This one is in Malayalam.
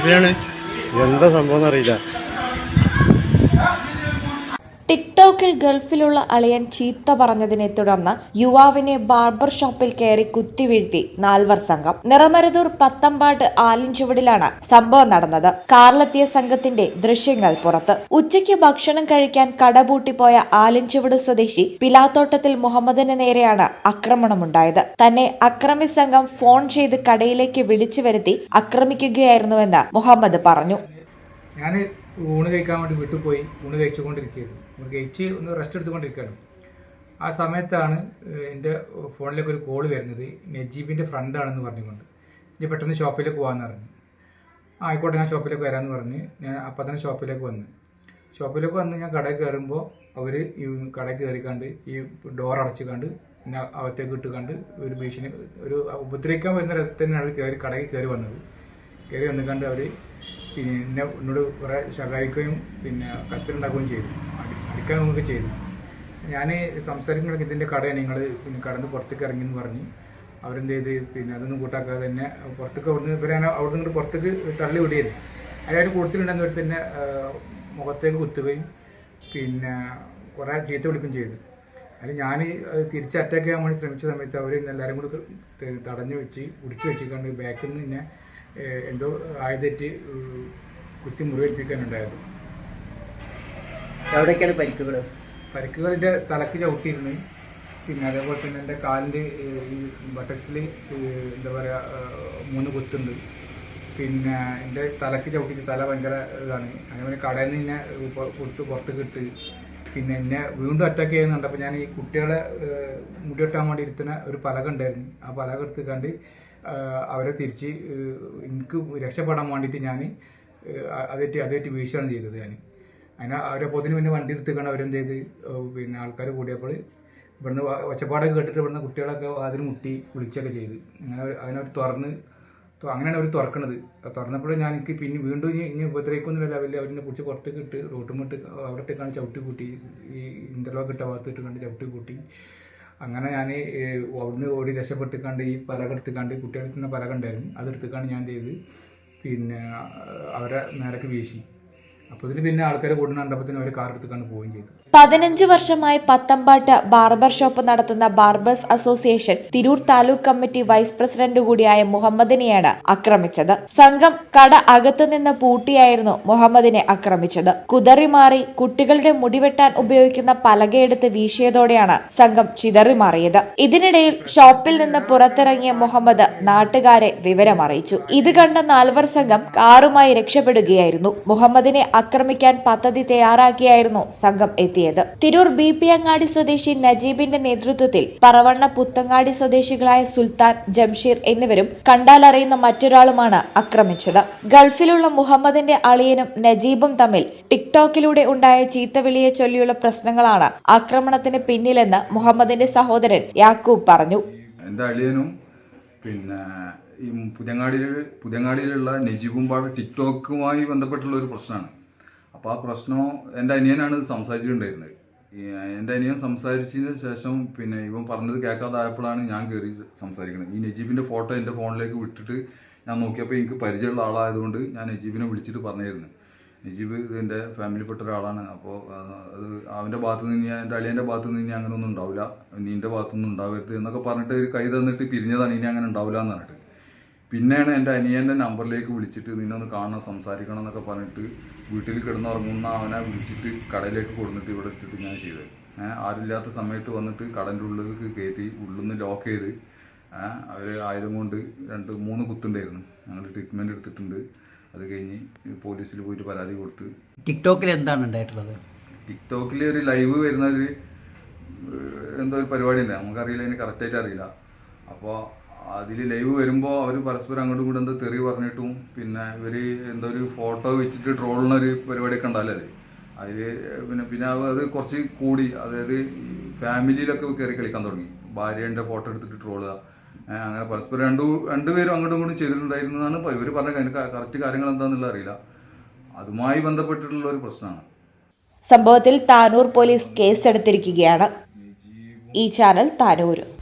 ഗൾഫിലാണ് എന്താ സംഭവം അറിയില്ല ടിക്ടോക്കിൽ ഗൾഫിലുള്ള അളിയൻ ചീത്ത പറഞ്ഞതിനെ തുടർന്ന് യുവാവിനെ ബാർബർ ഷോപ്പിൽ കയറി കുത്തിവീഴ്ത്തി നാൽവർ സംഘം. നിറമരുതൂർ പത്തമ്പാട്ട് ആലിൻചുവടിലാണ് സംഭവം നടന്നത്. കാറിലെത്തിയ സംഘത്തിന്റെ ദൃശ്യങ്ങൾ പുറത്ത്. ഉച്ചയ്ക്ക് ഭക്ഷണം കഴിക്കാൻ കടപൂട്ടിപ്പോയ ആലിൻചുവട് സ്വദേശി പിലാത്തോട്ടത്തിൽ മുഹമ്മദിന് നേരെയാണ് ആക്രമണമുണ്ടായത്. തന്നെ അക്രമി സംഘം ഫോൺ ചെയ്ത് കടയിലേക്ക് വിളിച്ചു വരുത്തി ആക്രമിക്കുകയായിരുന്നുവെന്ന് മുഹമ്മദ് പറഞ്ഞു. ഞാൻ ഊണ് കഴിക്കാൻ വേണ്ടി വീട്ടിൽ പോയി ഊണ് കഴിച്ചുകൊണ്ടിരിക്കുകയായിരുന്നു. ഊണ് കഴിച്ച് ഒന്ന് റെസ്റ്റ് എടുത്തുകൊണ്ടിരിക്കുകയാണ്. ആ സമയത്താണ് എന്റെ ഫോണിലേക്ക് ഒരു കോൾ വരുന്നത്. നജീബിന്റെ ഫ്രണ്ടാണെന്ന് പറഞ്ഞുകൊണ്ട്. ഇനി പെട്ടെന്ന് ഷോപ്പിലേക്ക് പോകാമെന്ന് പറഞ്ഞു. ആയിക്കോട്ടെ ഞാൻ ഷോപ്പിലേക്ക് വരാമെന്ന് പറഞ്ഞ് ഞാൻ അപ്പം തന്നെ ഷോപ്പിലേക്ക് വന്ന്. ഷോപ്പിലേക്ക് വന്ന് ഞാൻ കടയിൽ കയറുമ്പോൾ അവർ ഈ കടയിൽ കയറിക്കാണ്ട് ഈ ഡോർ അടച്ചുകണ്ട് പിന്നെ അകത്തേക്ക് ഇട്ടുകണ്ട് ഒരു ഭീഷണി ഒരു ഉപദ്രവിക്കാൻ വരുന്ന അവർ കയറി കടയിൽ കയറി വന്നത്. കയറി വന്നുകൊണ്ട് അവർ പിന്നെ എന്നെ എന്നോട് കുറേ ശകാരിക്കുകയും പിന്നെ കച്ചറുണ്ടാക്കുകയും ചെയ്തു. അടിക്കാൻ നമുക്ക് ചെയ്തു. ഞാൻ സംസാരിക്കുമ്പോഴൊക്കെ ഇതിന്റെ കടയാണ്. നിങ്ങൾ പിന്നെ കടന്ന് പുറത്തേക്ക് ഇറങ്ങി എന്ന് പറഞ്ഞ് അവരെന്ത് ചെയ്ത്? പിന്നെ അതൊന്നും കൂട്ടാക്കാതെ തന്നെ പുറത്തേക്ക് അവിടുന്ന് ഇവരെ അവിടെ നിന്ന് പുറത്തേക്ക് തള്ളി വിടുകയായിരുന്നു. അയാൾ കൊടുത്തിട്ടുണ്ടെന്നവർ തന്നെ മുഖത്തേക്ക് കുത്തുകയും പിന്നെ കുറേ ചീത്ത വിളിക്കുകയും ചെയ്തു. അതിൽ ഞാൻ തിരിച്ച് അറ്റാക്ക് ചെയ്യാൻ വേണ്ടി ശ്രമിച്ച സമയത്ത് അവർ എല്ലാവരും കൂടി തടഞ്ഞു വെച്ച് പിടിച്ചു വെച്ചിട്ടുണ്ട് ബാക്കിൽ നിന്ന് ഏഹ്, എന്തോ ആയുധറ്റ് കുത്തി മുറിവേൽപ്പിക്കാനുണ്ടായത്. എവിടേക്കാണ് പരിക്കുകൾ പരിക്കുകൾ എന്റെ തലക്ക് ചവിട്ടിയിരുന്നു. പിന്നെ അതേപോലെ തന്നെ എന്റെ കാലിന്റെ ഈ ബട്ടക്സിൽ എന്താ പറയുക മൂന്ന് കുത്തുണ്ട്. പിന്നെ എന്റെ തലക്ക് ചവിട്ടിയിട്ട് തല ഭയങ്കര ഇതാണ്. അതേപോലെ കടയിൽ നിന്ന് എന്നെ കൊടുത്ത് പുറത്ത് കിട്ടി പിന്നെ എന്നെ വീണ്ടും അറ്റാക്ക് ചെയ്യുന്നുണ്ട്. അപ്പോൾ ഞാൻ ഈ കുട്ടികളെ മുടി വെട്ടാൻ വേണ്ടി ഇരുത്തുന്ന ഒരു പലക ഉണ്ടായിരുന്നു. ആ പലക എടുത്ത് കണ്ട് അവരെ തിരിച്ച് എനിക്ക് രക്ഷപ്പെടാൻ വേണ്ടിയിട്ട് ഞാൻ അതേറ്റ് അതേറ്റ് വീഴ്ചയാണ് ചെയ്തത് ഞാൻ അതിന് അവരെ പോത്തിന് പിന്നെ വണ്ടി എടുത്തുകൊണ്ട് അവരെന്ത് ചെയ്ത് പിന്നെ ആൾക്കാർ കൂടിയപ്പോൾ ഇവിടുന്ന് ഒച്ചപ്പാടൊക്കെ കേട്ടിട്ട് ഇവിടുന്ന് കുട്ടികളൊക്കെ അതിന് മുട്ടി വിളിച്ചൊക്കെ ചെയ്ത്. അങ്ങനെ അതിനവർ തുറന്ന് അങ്ങനെയാണ് അവർ തുറക്കണത്. തുറന്നപ്പോൾ ഞാൻ എനിക്ക് പിന്നെ വീണ്ടും ഇനി ഇനി ഉപദ്രവിക്കുന്ന ലെവലിൽ അവരിനെ പിടിച്ച് പുറത്തേക്ക് ഇട്ട് റോട്ടുമിട്ട് അവിടെ ഇട്ട് കാണിച്ച് ചവിട്ടി കൂട്ടി. ഈ ഇന്റർലോക്ക് ഇട്ട ഭാഗത്ത് ഇട്ട് കണ്ട് ചവിട്ടി കൂട്ടി. അങ്ങനെ ഞാൻ അവിടുന്ന് ഓടി രക്ഷപ്പെട്ടിക്കാണ്ട് ഈ പലക എടുത്തുക്കാണ്ട് കുട്ടികളെടുത്തുന്ന പലക ഉണ്ടായിരുന്നു. അതെടുത്തുക്കാണ്ട് ഞാൻ ചെയ്ത് പിന്നെ അവരെ നേരക്ക് വീശി. അപ്പോൾ പിന്നെ ആൾക്കാരെ കാർ ചെയ്തു. പതിനഞ്ച് വർഷമായി പത്തമ്പാട്ട് ബാർബർ ഷോപ്പ് നടത്തുന്ന barbers association Tirur taluk committee vice president കൂടിയായ മുഹമ്മദിനെയാണ് ആക്രമിച്ചത്. സംഘം കട അകത്തുനിന്ന് പൂട്ടിയായിരുന്നു മുഹമ്മദിനെ ആക്രമിച്ചത്. കുതറി മാറി കുട്ടികളുടെ മുടിവെട്ടാൻ ഉപയോഗിക്കുന്ന പലകയെടുത്ത് വീശിയതോടെയാണ് സംഘം ചിതറി മാറിയത്. ഇതിനിടയിൽ ഷോപ്പിൽ നിന്ന് പുറത്തിറങ്ങിയ മുഹമ്മദ് നാട്ടുകാരെ വിവരമറിയിച്ചു. ഇത് കണ്ട നാൽവർ സംഘം കാറുമായി രക്ഷപ്പെടുകയായിരുന്നു. മുഹമ്മദിനെ ആക്രമിക്കാൻ പദ്ധതി തയ്യാറാക്കിയായിരുന്നു സംഘം എത്തിയത്. തിരൂർ ബി പി അങ്ങാടി സ്വദേശി നജീബിന്റെ നേതൃത്വത്തിൽ പറവണ്ണ പുത്തങ്ങാടി സ്വദേശികളായ സുൽത്താൻ ജംഷീർ എന്നിവരും കണ്ടാലറിയുന്ന മറ്റൊരാളുമാണ് ആക്രമിച്ചത്. ഗൾഫിലുള്ള മുഹമ്മദിന്റെ അളിയനും നജീബും തമ്മിൽ ടിക്ടോക്കിലൂടെ ഉണ്ടായ ചീത്തവിളിയെ ചൊല്ലിയുള്ള പ്രശ്നങ്ങളാണ് ആക്രമണത്തിന് പിന്നിലെന്ന് മുഹമ്മദിന്റെ സഹോദരൻ യാക്കൂബ് പറഞ്ഞു. എന്റെ അളിയനും പിന്നെ ഈ പുതിയങ്ങാടിയിൽ പുതിയങ്ങാടിയിലുള്ള നജീബും പാട് ടിക്ടോക്കുമായി ബന്ധപ്പെട്ടുള്ള ഒരു പ്രശ്നമാണ്. അപ്പോൾ ആ പ്രശ്നം എന്റെ അനിയനാണ് സംസാരിച്ചിട്ടുണ്ടായിരുന്നത്. എന്റെ അനിയൻ സംസാരിച്ചതിന് ശേഷം പിന്നെ ഇവൻ പറഞ്ഞത് കേൾക്കാതായപ്പോഴാണ് ഞാൻ കയറി സംസാരിക്കുന്നത് ഈ നജീബിന്റെ ഫോട്ടോ എന്റെ ഫോണിലേക്ക് വിട്ടിട്ട് ഞാൻ നോക്കിയപ്പോൾ എനിക്ക് പരിചയമുള്ള ആളായതുകൊണ്ട് ഞാൻ നജീബിനെ വിളിച്ചിട്ട് പറഞ്ഞിരുന്നു നജീബ് എന്റെ ഫാമിലിപ്പെട്ട ഒരാളാണ്. അപ്പോൾ അത് അവന്റെ ഭാഗത്ത് നിന്ന് ഞാൻ എന്റെ അളിയന്റെ ഭാഗത്ത് നിന്ന് ഇനി അങ്ങനെ ഒന്നും ഉണ്ടാവില്ല നിന്റെ ഭാഗത്തൊന്നും ഉണ്ടാവരുത് എന്നൊക്കെ പറഞ്ഞിട്ട് ഒരു കൈ തന്നിട്ട് പിരിഞ്ഞതാണ് ഇനി അങ്ങനെ ഉണ്ടാവില്ല എന്ന് പറഞ്ഞിട്ട്. പിന്നെയാണ് എന്റെ അനിയന്റെ നമ്പറിലേക്ക് വിളിച്ചിട്ട് നിന്നെ ഒന്ന് കാണണം സംസാരിക്കണം എന്നൊക്കെ പറഞ്ഞിട്ട് വീട്ടിൽ കിടന്നുറങ്ങുന്ന അവനെ വിളിച്ചിട്ട് കടയിലേക്ക് കൊടുത്തിട്ട് ഇവിടെ ഇട്ടിട്ട് ഞാൻ ചെയ്തത്. ഏഹ് ആരില്ലാത്ത സമയത്ത് വന്നിട്ട് കടന്റെ ഉള്ളിലേക്ക് കയറ്റി ഉള്ളിൽ നിന്ന് ലോക്ക് ചെയ്ത് അവർ ആയുധം കൊണ്ട് രണ്ട് മൂന്ന് കുത്തുണ്ടായിരുന്നു. ഞങ്ങൾ ട്രീറ്റ്മെന്റ് എടുത്തിട്ടുണ്ട്. അത് കഴിഞ്ഞ് പോലീസിൽ പോയിട്ട് പരാതി കൊടുത്ത്. ടിക്ടോക്കിൽ എന്താണ് ഉണ്ടായിട്ടുള്ളത്? ടിക്ടോക്കിൽ ഒരു ലൈവ് വരുന്ന ഒരു എന്തോ ഒരു പരിപാടി ഉണ്ട്. നമുക്കറിയില്ല അതിന് കറക്റ്റായിട്ട് അറിയില്ല. അപ്പോൾ അതിൽ ലൈവ് വരുമ്പോൾ അവർ പരസ്പരം അങ്ങോട്ടും ഇങ്ങോട്ടും എന്തോ തെറി പറഞ്ഞിട്ടും പിന്നെ ഇവർ എന്തോ ഒരു ഫോട്ടോ വെച്ചിട്ട് ട്രോളുന്ന ഒരു പരിപാടിയൊക്കെ ഉണ്ടല്ലോ അത്? അതിൽ പിന്നെ പിന്നെ അത് കുറച്ച് കൂടി അതായത് ഫാമിലിയിലൊക്കെ കയറി കളിക്കാൻ തുടങ്ങി. ഭാര്യേന്റെ ഫോട്ടോ എടുത്തിട്ട് ട്രോളുക. അങ്ങനെ പരസ്പരം രണ്ടു രണ്ടുപേരും അങ്ങോട്ടും ഇങ്ങോട്ടും ചെയ്തിട്ടുണ്ടായിരുന്നതാണ്. ഇവർ പറഞ്ഞ കറക്റ്റ് കാര്യങ്ങൾ എന്താണെന്നുള്ള അറിയില്ല. അതുമായി ബന്ധപ്പെട്ടിട്ടുള്ള ഒരു പ്രശ്നമാണ്. സംഭവത്തിൽ താനൂർ പോലീസ് കേസെടുത്തിരിക്കുകയാണ്. ഈ channel Tanur.